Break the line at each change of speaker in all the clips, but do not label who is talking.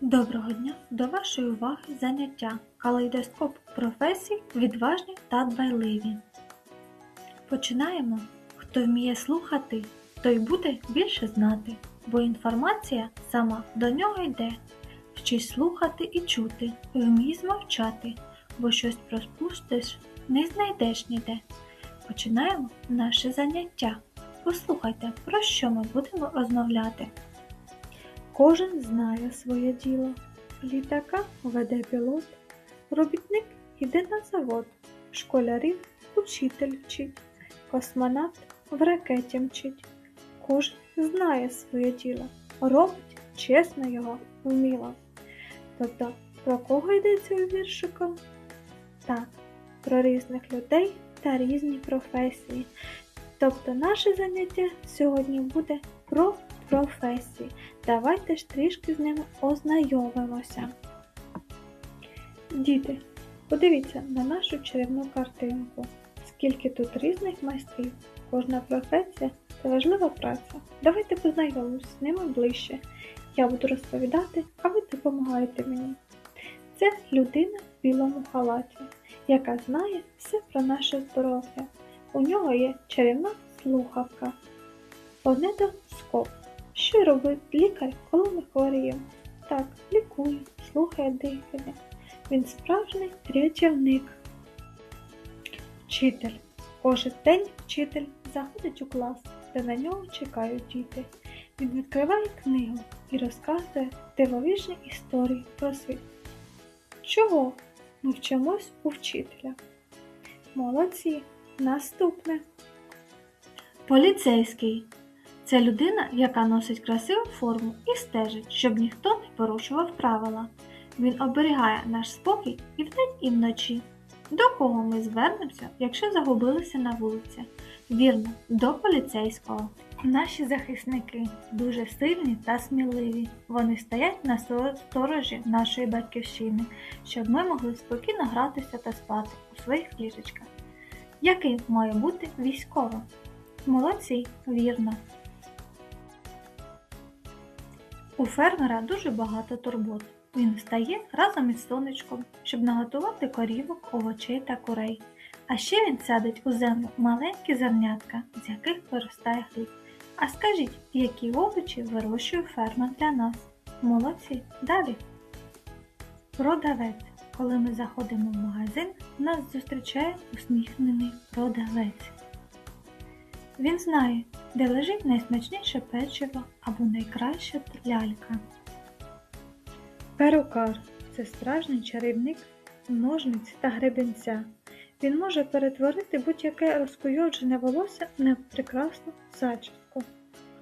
Доброго дня! До вашої уваги заняття калейдоскоп професій відважні та дбайливі. Починаємо. Хто вміє слухати, той буде більше знати, бо інформація сама до нього йде. Вчись слухати і чути, вмій змовчати, бо щось пропустиш, не знайдеш ніде. Починаємо наше заняття. Послухайте, про що ми будемо розмовляти. Кожен знає своє діло. Літака веде пілот, робітник іде на завод, школярів учитель вчить, космонавт в ракеті мчить. Кожен знає своє діло, робить чесно його вміло. Тобто, про кого йдеться у віршику? Так, про різних людей та різні професії. Тобто наше заняття сьогодні буде про професії. Давайте ж трішки з ними ознайомимося. Діти, подивіться на нашу чарівну картинку. Скільки тут різних майстрів. Кожна професія це важлива праця. Давайте познайомимося з ними ближче. Я буду розповідати, а ви допомагаєте мені. Це людина в білому халаті, яка знає все про наше здоров'я. У нього є чарівна слухавка. Фонетоскоп. Що робить лікар, коли ми хворіємо? Так, лікує, слухає дихання. Він справжній рятівник. Вчитель. Кожен день вчитель заходить у клас, де на нього чекають діти. Він відкриває книгу і розказує дивовижні історії про світ. Чого ми вчимось у вчителя? Молодці! Наступне. Поліцейський. Це людина, яка носить красиву форму і стежить, щоб ніхто не порушував правила. Він оберігає наш спокій і вдень, і вночі. До кого ми звернемося, якщо загубилися на вулиці? Вірно, до поліцейського. Наші захисники дуже сильні та сміливі. Вони стоять на сторожі нашої батьківщини, щоб ми могли спокійно гратися та спати у своїх ліжечках. Яким має бути військовим? Молодці, вірно. У фермера дуже багато турбот. Він встає разом із сонечком, щоб наготувати корівок, овочей та курей. А ще він садить у землю маленькі зернятка, з яких виростає хліб. А скажіть, які овочі вирощує фермер для нас? Молодці, далі. Продавець. Коли ми заходимо в магазин, нас зустрічає усміхнений продавець. Він знає, де лежить найсмачніше печиво або найкраща лялька. Перукар це справжній чарівник ножниць та гребенця. Він може перетворити будь-яке розкуйоджене волосся на прекрасну зачіску.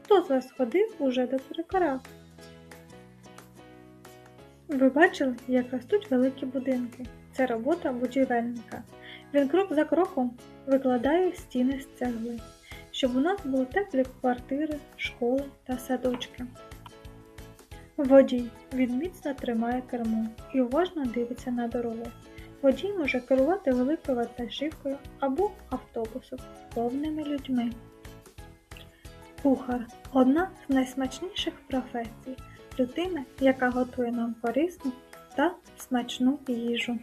Хто з вас ходив уже до перукара? Ви бачили, як ростуть великі будинки. Це робота будівельника. Він крок за кроком викладає стіни з цегли, щоб у нас були теплі квартири, школи та садочки. Водій. Він міцно тримає кермо і уважно дивиться на дорогу. Водій може керувати великою вантажівкою або автобусом, повними людьми. Кухар одна з найсмачніших професій. Людина, яка готує нам корисну та смачну їжу.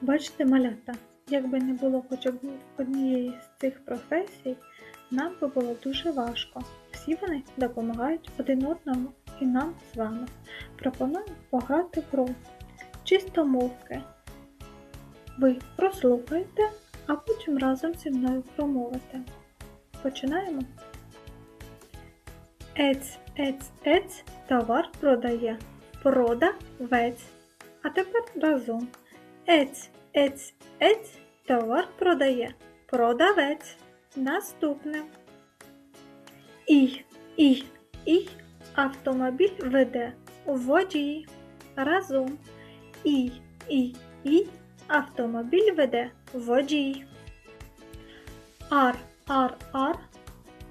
Бачите, малята, якби не було хоч однієї з цих професій, нам би було дуже важко. Всі вони допомагають один одному і нам з вами. Пропоную пограти в гру чистомовки. Ви прослухаєте, а потім разом зі мною промовите. Починаємо. Ець, ець, ець, товар продає. Продавець. А тепер разом. Ець, ець, ець, товар продає. Продавець. Наступне. І, і, і, автомобіль веде. Водій. Разом. І, і, і, автомобіль веде. Водій. Ар, ар, ар,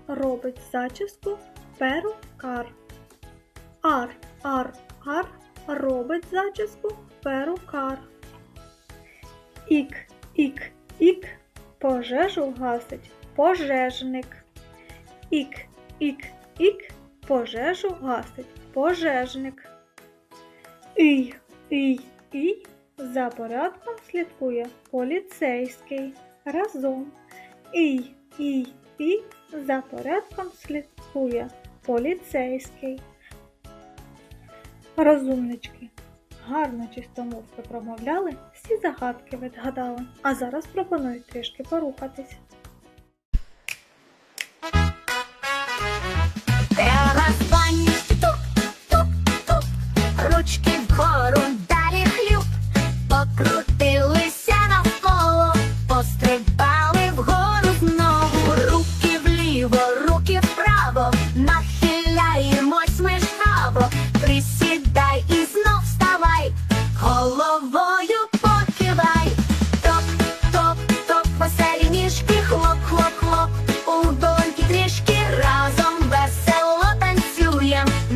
робить зачіску перукар. Ар, ар, ар, робить зачіску перукар. Ік, ік, ік, пожежу гасить пожежник. Ік, ік, ік, пожежу гасить пожежник. Ій, ій, ій, за порядком слідкує поліцейський. Разом. Ій, ій, ій, за порядком слідкує поліцейський. Розумнички. Гарно чистомовки промовляли, всі загадки відгадали. А зараз пропоную трішки порухатись.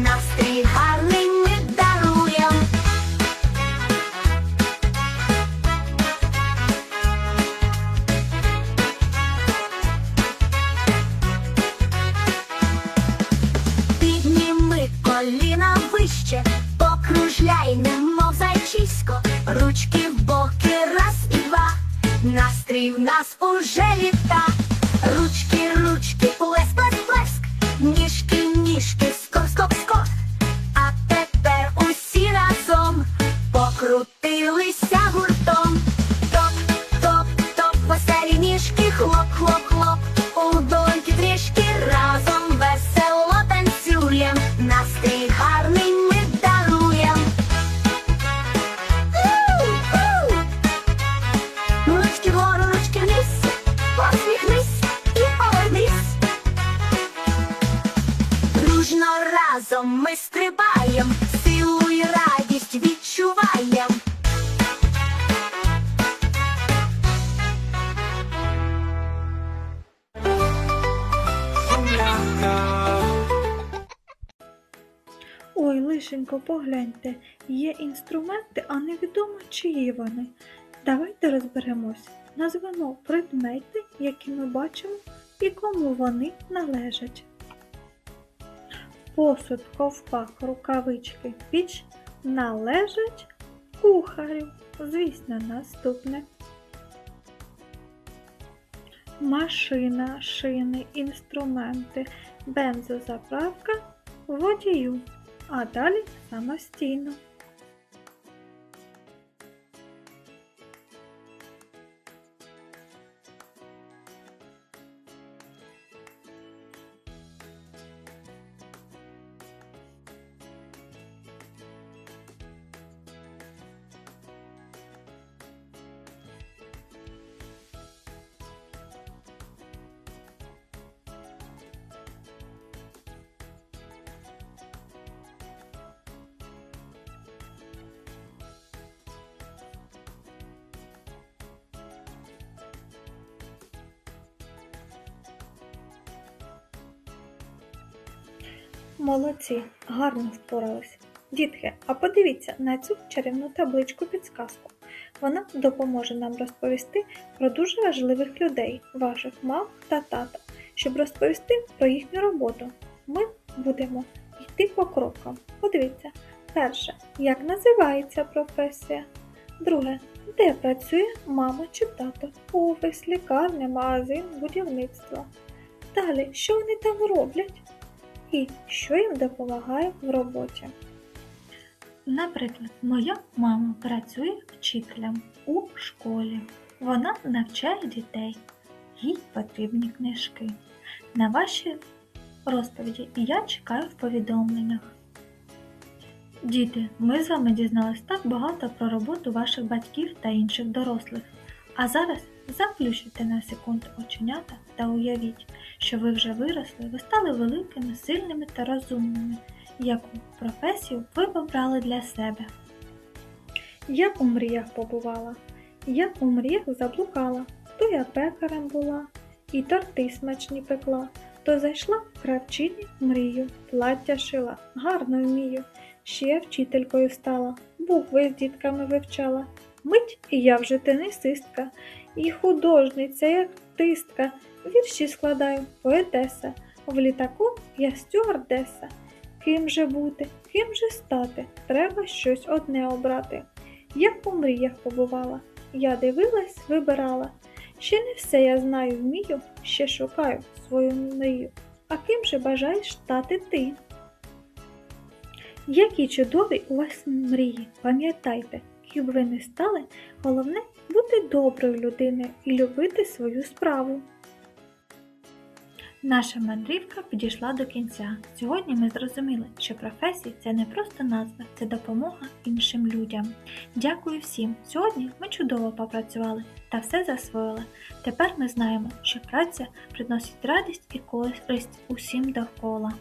Настрій гарний ми даруєм. Підніми коліна вище, покружляй, немов зайчисько, ручки в боки, раз і два, настрій в нас уже літа, ручки, ручки, плеск, відчуваєм.
Ой, лишенько, погляньте, є інструменти, а невідомо чиї вони. Давайте розберемось. Назвемо предмети, які ми бачимо, і кому вони належать. Посуд, ковпак, рукавички, піч належать кухарю. Звісно, наступне. Машина, шини, інструменти, бензозаправка, водію, а далі самостійно. Молодці, гарно впорались. Дітки, а подивіться на цю чарівну табличку підсказку. Вона допоможе нам розповісти про дуже важливих людей, ваших мам та тата, щоб розповісти про їхню роботу. Ми будемо йти по крокам. Подивіться, перше, як називається професія. Друге, де працює мама чи тато? Офіс, лікарня, магазин, будівництво. Далі, що вони там роблять? І що їм допомагає в роботі. Наприклад, моя мама працює вчителем у школі. Вона навчає дітей, їй потрібні книжки. На ваші розповіді я чекаю в повідомленнях. Діти, ми з вами дізналися так багато про роботу ваших батьків та інших дорослих. А зараз заплющуйте на секунду оченята та уявіть, що ви вже виросли, ви стали великими, сильними та розумними, яку професію ви обрали для себе. Я у мріях побувала, я у мріях заблукала, то я пекарем була, і торти смачні пекла, то зайшла в кравчині мрію, плаття шила, гарно вмію, ще вчителькою стала, букви з дітками вивчала. Мить і я вже тенісистка, і художниця, і артистка, вірші складаю, поетеса, в літаку я стюардеса. Ким же бути, Ким же стати? Треба щось одне обрати. Як у мріях побувала, я дивилась, вибирала. Ще не все я знаю, вмію, ще шукаю свою мрію. А ким же бажаєш стати ти? Які чудові у вас мрії, пам'ятайте, ким ви не стали, головне бути доброю людиною і любити свою справу. Наша мандрівка підійшла до кінця. Сьогодні ми зрозуміли, що професія це не просто назва, це допомога іншим людям. Дякую всім. Сьогодні ми чудово попрацювали та все засвоїли. Тепер ми знаємо, що праця приносить радість і користь усім довкола.